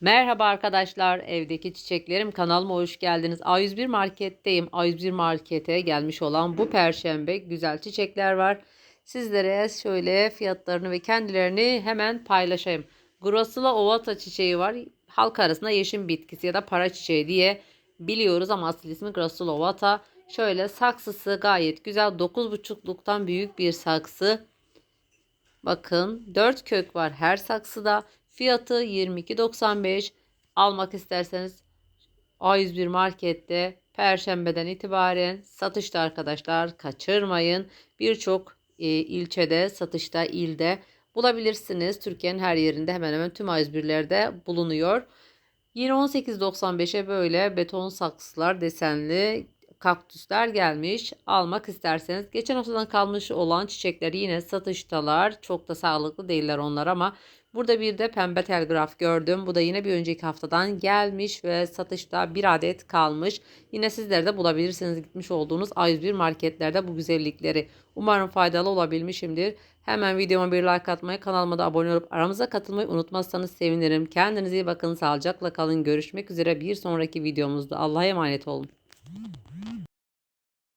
Merhaba arkadaşlar, evdeki çiçeklerim kanalıma hoş geldiniz. A101 marketteyim. A101 markete gelmiş olan bu perşembe güzel çiçekler var. Sizlere şöyle fiyatlarını ve kendilerini hemen paylaşayım. Grosula ovata çiçeği var. Halk arasında yeşim bitkisi ya da para çiçeği diye biliyoruz ama asıl ismi Grosula ovata. Şöyle saksısı gayet güzel. 9,5'luktan büyük bir saksı. Bakın 4 kök var her saksıda. Fiyatı 22.95. Almak isterseniz A101 markette Perşembeden itibaren satışta arkadaşlar kaçırmayın. Birçok e, ilçede satışta ilde bulabilirsiniz. Türkiye'nin her yerinde hemen hemen tüm A101'lerde bulunuyor. Yine 18.95'e böyle beton saksılar desenli kaktüsler gelmiş. Almak isterseniz geçen haftadan kalmış olan çiçekler yine satıştalar. Çok da sağlıklı değiller onlar ama burada bir de pembe telgraf gördüm. Bu da yine bir önceki haftadan gelmiş ve satışta bir adet kalmış. Yine sizler de bulabilirsiniz gitmiş olduğunuz A101 marketlerde bu güzellikleri. Umarım faydalı olabilmişimdir. Hemen videoma bir like atmayı, kanalıma da abone olup aramıza katılmayı unutmazsanız sevinirim. Kendinize iyi bakın, sağlıcakla kalın. Görüşmek üzere bir sonraki videomuzda. Allah'a emanet olun.